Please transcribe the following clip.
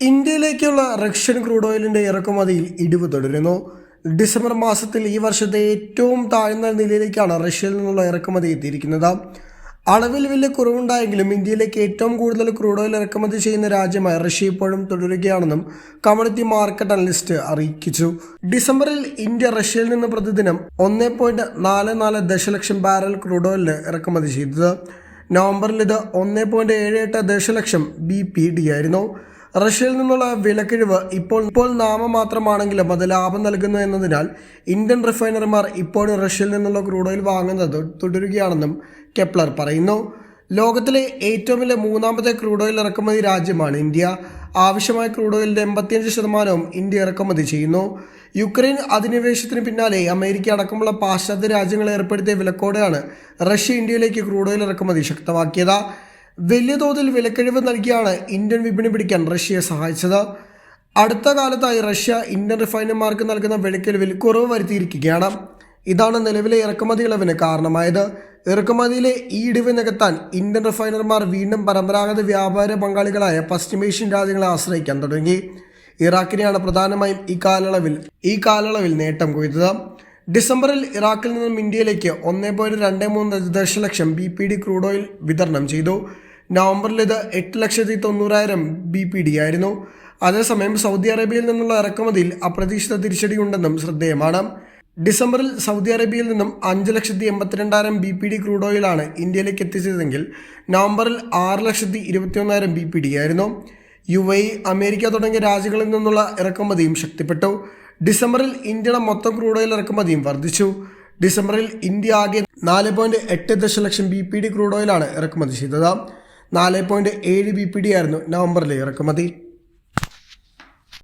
ഇന്ത്യയിലേക്കുള്ള Russian crude ഓയിലിന്റെ ഇറക്കുമതിയിൽ ഇടിവ് തുടരുന്നു. ഡിസംബർ മാസത്തിൽ ഈ വർഷത്തെ ഏറ്റവും താഴ്ന്ന നിലയിലേക്കാണ് റഷ്യയിൽ നിന്നുള്ള ഇറക്കുമതി എത്തിയിരിക്കുന്നത്. അളവിൽ വലിയ കുറവുണ്ടായെങ്കിലും ഇന്ത്യയിലേക്ക് ഏറ്റവും കൂടുതൽ ക്രൂഡ് ഓയിൽ ഇറക്കുമതി ചെയ്യുന്ന രാജ്യമായി റഷ്യ ഇപ്പോഴും തുടരുകയാണെന്നും കമ്മ്യൂണിറ്റി മാർക്കറ്റ് അനലിസ്റ്റ് അറിയിച്ചു. ഡിസംബറിൽ ഇന്ത്യ റഷ്യയിൽ നിന്ന് പ്രതിദിനം ഒന്ന് പോയിന്റ് നാല് നാല് ദശലക്ഷം ബാരൽ ക്രൂഡ് ഓയിൽ ഇറക്കുമതി ചെയ്തത്. നവംബറിൽ ഇത് ഒന്ന് പോയിന്റ് ഏഴ് എട്ട് ദശലക്ഷം ബി പി ഡി ആയിരുന്നു. റഷ്യയിൽ നിന്നുള്ള വിലക്കിഴിവ് ഇപ്പോൾ ഇപ്പോൾ നാമമാത്രമാണെങ്കിലും അത് ലാഭം നൽകുന്നു എന്നതിനാൽ ഇന്ത്യൻ റിഫൈനർമാർ ഇപ്പോഴും റഷ്യയിൽ നിന്നുള്ള ക്രൂഡ് ഓയിൽ വാങ്ങുന്നത് തുടരുകയാണെന്നും കെപ്ലർ പറയുന്നു. ലോകത്തിലെ ഏറ്റവും വലിയ മൂന്നാമത്തെ ക്രൂഡ് ഓയിൽ ഇറക്കുമതി രാജ്യമാണ് ഇന്ത്യ. ആവശ്യമായ ക്രൂഡ് ഓയിലിന്റെ എൺപത്തിയഞ്ച് ശതമാനവും ഇന്ത്യ ഇറക്കുമതി ചെയ്യുന്നു. യുക്രൈൻ അധിനിവേശത്തിന് പിന്നാലെ അമേരിക്ക അടക്കമുള്ള പാശ്ചാത്യ രാജ്യങ്ങൾ ഏർപ്പെടുത്തിയ വിലക്കോടെയാണ് റഷ്യ ഇന്ത്യയിലേക്ക് ക്രൂഡ് ഓയിൽ ഇറക്കുമതി ശക്തമാക്കിയത്. വലിയ തോതിൽ വിലക്കിഴിവ് നൽകിയാണ് ഇന്ത്യൻ വിപണി പിടിക്കാൻ റഷ്യയെ സഹായിച്ചത്. അടുത്ത കാലത്തായി റഷ്യ ഇന്ത്യൻ റിഫൈനർമാർക്ക് നൽകുന്ന വിലക്കിഴിവിൽ കുറവ് വരുത്തിയിരിക്കുകയാണ്. ഇതാണ് നിലവിലെ ഇറക്കുമതി ഇളവിന് കാരണമായത്. ഇറക്കുമതിയിലെ ഈ ഇടിവ് നികത്താൻ ഇന്ത്യൻ റിഫൈനർമാർ വീണ്ടും പരമ്പരാഗത വ്യാപാര പങ്കാളികളായ പശ്ചിമേഷ്യൻ രാജ്യങ്ങളെ ആശ്രയിക്കാൻ തുടങ്ങി. ഇറാഖിനെയാണ് പ്രധാനമായും ഈ കാലയളവിൽ ഈ കാലയളവിൽ നേട്ടം കൊയ്തത്. ഡിസംബറിൽ ഇറാഖിൽ നിന്നും ഇന്ത്യയിലേക്ക് ഒന്ന് പോയിന്റ് രണ്ട് മൂന്ന് ദശലക്ഷം B P D crude oil വിതരണം ചെയ്തു. നവംബറിൽ ഇത് എട്ട് ലക്ഷത്തി തൊണ്ണൂറായിരം ബി പി ഡി ആയിരുന്നു. അതേസമയം സൗദി അറേബ്യയിൽ നിന്നുള്ള ഇറക്കുമതിയിൽ അപ്രതീക്ഷിത തിരിച്ചടിയുണ്ടെന്നും ശ്രദ്ധേയമാണ്. ഡിസംബറിൽ സൗദി അറേബ്യയിൽ നിന്നും അഞ്ച് ലക്ഷത്തി എൺപത്തിരണ്ടായിരം ബി പി ഡി ക്രൂഡ് ഓയിലാണ് ഇന്ത്യയിലേക്ക് എത്തിച്ചതെങ്കിൽ നവംബറിൽ ആറ് ലക്ഷത്തി ഇരുപത്തിയൊന്നായിരം ബി പി ഡി ആയിരുന്നു. യു എ അമേരിക്ക തുടങ്ങിയ രാജ്യങ്ങളിൽ നിന്നുള്ള ഇറക്കുമതിയും ശക്തിപ്പെട്ടു. ഡിസംബറിൽ ഇന്ത്യയുടെ മൊത്തം ക്രൂഡ് ഓയിൽ ഇറക്കുമതിയും വർദ്ധിച്ചു. ഡിസംബറിൽ ഇന്ത്യ ആകെ നാല് പോയിന്റ് എട്ട് ദശലക്ഷം ബി പി ഡി ക്രൂഡ് ഓയിലാണ് ഇറക്കുമതി ചെയ്തത്. നാല് പോയിന്റ് ഏഴ് ബി പി ഡി ആയിരുന്നു നവംബറിലെ ഇറക്കുമതി.